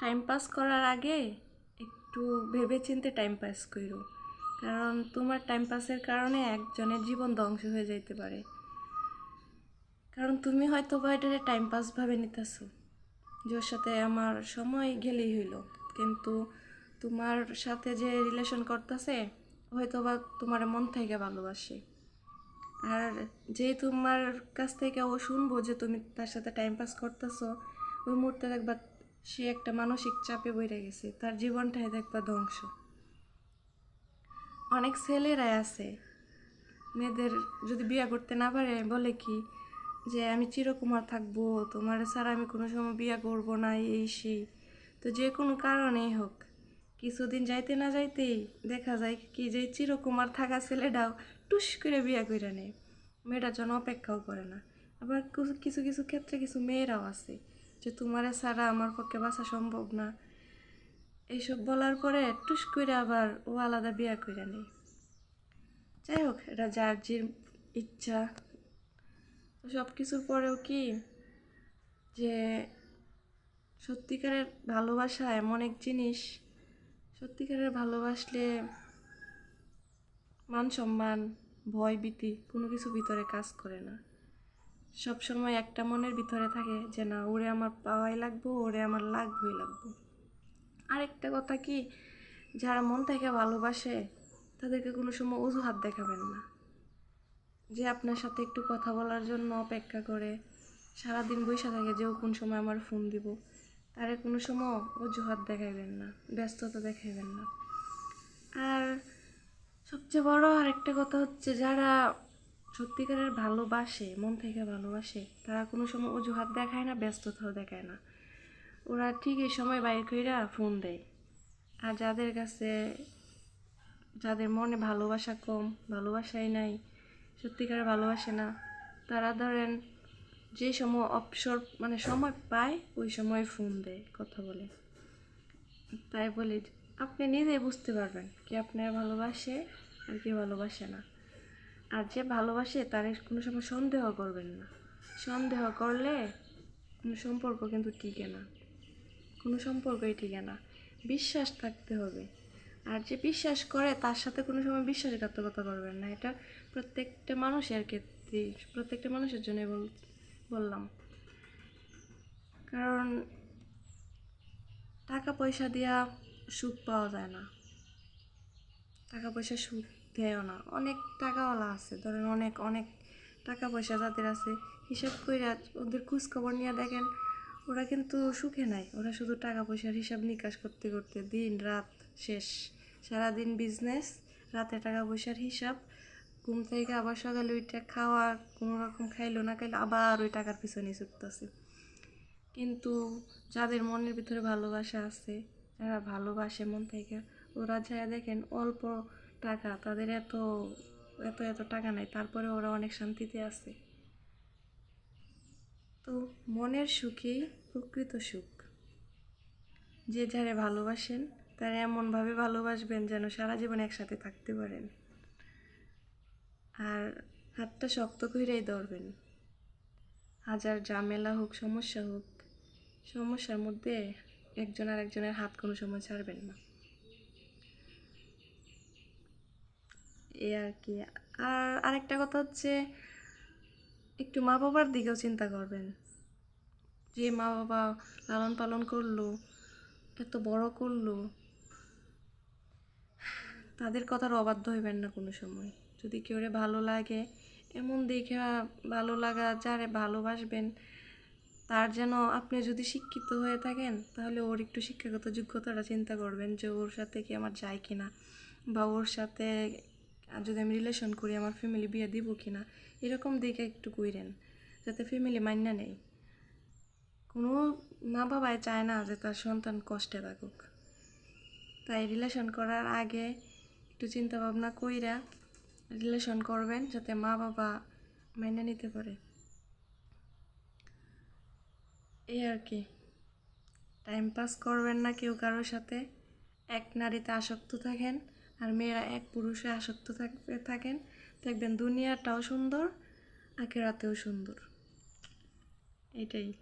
Time pass করার আগে একটু ভেবে চিন্তে টাইম পাস করো কারণ তোমার টাইম পাসের কারণে একজনের জীবন ধ্বংস হয়ে যাইতে পারে। কারণ তুমি হয়তো বা এটারে টাইম পাস ভাবে নিতেছো। যার সাথে আমার সময় গেলেই হইল। কিন্তু তোমার সাথে যে রিলেশন করতেছে, হয়তো বা তোমার মন থেকে ভালোবাসে। আর যে তোমার কাছ থেকে ও শুনব যে তুমি তার সাথে টাইম পাস করতেছো, ওই মুহূর্তে দেখবা সে একটা মানসিক চাপে বইরে গেছে, তার জীবনটাই দেখবা ধ্বংস। অনেক ছেলেরাই আছে, মেয়েদের যদি বিয়ে করতে না পারে, বলে কি যে আমি চিরকুমার থাকব, তোমার ছাড়া আমি কোনো সময় বিয়ে করব না, এই সেই। তো যে কোনো কারণেই হোক, কিছুদিন যাইতে না যাইতেই দেখা যায় কি যে চিরকুমার থাকা ছেলেটাও টুস করে বিয়ে করে নেয়। মেয়েটার জন্য অপেক্ষাও করে না। আবার কিছু কিছু ক্ষেত্রে কিছু মেয়েরাও আছে যে তোমার ছাড়া আমার পক্ষে বাঁচা সম্ভব না। এইসব বলার পরে টুস করে আবার ও আলাদা বিয়া করে নেই যাই হোক, এটা যার যে ইচ্ছা। সব কিছুর পরেও কি যে সত্যিকারের ভালোবাসা এমন এক জিনিস। সত্যিকারের ভালোবাসলে মান সম্মান ভয় ভীতি কোনো কিছু ভিতরে কাজ করে না। সব সময় একটা মনের ভিতরে থাকে যে না, ওরে আমার পাওয়াই লাগবো, ওরে আমার লাগবেই লাগবো। আরেকটা কথা কি, যারা মন থেকে ভালোবাসে, তাদেরকে কোনো সময় অজুহাত দেখাবেন না। যে আপনার সাথে একটু কথা বলার জন্য অপেক্ষা করে, সারাদিন বসে থাকে যে ও কোন সময় আমার ফোন দিব, তারে কোনো সময় অজুহাত দেখাইবেন না, ব্যস্ততা দেখাইবেন না। আর সবচেয়ে বড় আরেকটা কথা হচ্ছে, যারা সত্যিকারের ভালোবাসে, মন থেকে ভালোবাসে, তারা কোনো সময় অজুহাত দেখায় না, ব্যস্ততাও দেখায় না। ওরা ঠিক এই সময় বাইর কইরা ফোন দেয়। আর যাদের কাছে, যাদের মনে ভালোবাসা কম, ভালোবাসাই নাই, সত্যিকার ভালোবাসে না, তারা ধরেন যে সময় অবসর মানে সময় পায়, ওই সময় ফোন দেয়, কথা বলে। তাই বলি, আপনি নিজেই বুঝতে পারবেন, কি আপনার ভালোবাসে আর কি ভালোবাসে না। আর যে ভালোবাসে তার কোনো সময় সন্দেহ করবেন না। সন্দেহ করলে কোনো সম্পর্ক কিন্তু টিকে না। কোনো সম্পর্কই টিকে না। বিশ্বাস থাকতে হবে। আর যে বিশ্বাস করে তার সাথে কোনো সময় বিশ্বাসঘাতকতা করবেন না। এটা প্রত্যেকটা মানুষের ক্ষেত্রে, প্রত্যেকটা মানুষের জন্য বললাম। কারণ টাকা পয়সা দিয়া সুখ পাওয়া যায় না। টাকা পয়সা সুখ দেয়ও না। অনেক টাকাওয়ালা আছে, ধরেন অনেক অনেক টাকা পয়সা যাদের আছে, হিসাব করে ওদের খোঁজখবর নিয়ে দেখেন, ওরা কিন্তু সুখে নাই। ওরা শুধু টাকা পয়সার হিসাব নিকাশ করতে করতে দিন রাত শেষ। সারাদিন বিজনেস রাতে টাকা পয়সার হিসাব, ঘুম থেকে আবার সকালে ওইটা খাওয়া, কোনো রকম খাইলো না খাইলো, আবার ওই টাকার পিছনে ছুটতেছে। কিন্তু যাদের মনের ভিতরে ভালোবাসা আছে, যারা ভালোবাসে মন থেকে, ওরা যায় দেখেন অল্প টাকা, তাদের এত এত এত টাকা নাই, তারপরে ওরা অনেক শান্তিতে আছে। তো মনের সুখেই প্রকৃত সুখ। যে যারে ভালোবাসেন, তারা এমনভাবে ভালোবাসবেন যেন সারা জীবন একসাথে থাকতে পারেন। আর হাতটা শক্ত করেই ধরবেন। হাজার ঝামেলা হোক, সমস্যা হোক, সমস্যার মধ্যে একজন আর একজনের হাত কোনো সময় ছাড়বেন না। এই আর কি। আর আরেকটা কথা হচ্ছে, একটু মা বাবার দিকেও চিন্তা করবেন। যে মা বাবা লালন পালন করল, এত বড় করল, তাদের কথার অবাধ্য হইবেন না কোনো সময়। যদি কেউ ভালো লাগে, এমন দেখে ভালো লাগা, যারে ভালোবাসবেন, তার যেন আপনি যদি শিক্ষিত হয়ে থাকেন, তাহলে ওর একটু শিক্ষাগত যোগ্যতাটা চিন্তা করবেন যে ওর সাথে কি আমার যায় কি না বা ওর সাথে যদি আমি রিলেশন করি, আমার ফ্যামিলি বিয়ে দিব কি না এরকম দিকে একটু কইরেন, যাতে ফ্যামিলি মান্যা নেই কোনো মা বাবাই চায় না যে তার সন্তান কষ্টে থাকুক। তাই রিলেশন করার আগে একটু চিন্তা ভাবনা কইরা রিলেশন করবেন, যাতে মা বাবা মেনে নিতে পারে। এই আর কি। টাইম পাস করবেন না কেউ কারোর সাথে। এক নারীতে আসক্ত থাকেন। আর মেয়েরা এক পুরুষে আসক্ত থাকবে থাকেন। দেখবেন দুনিয়াটাও সুন্দর আখেরাতেও সুন্দর। এটাই।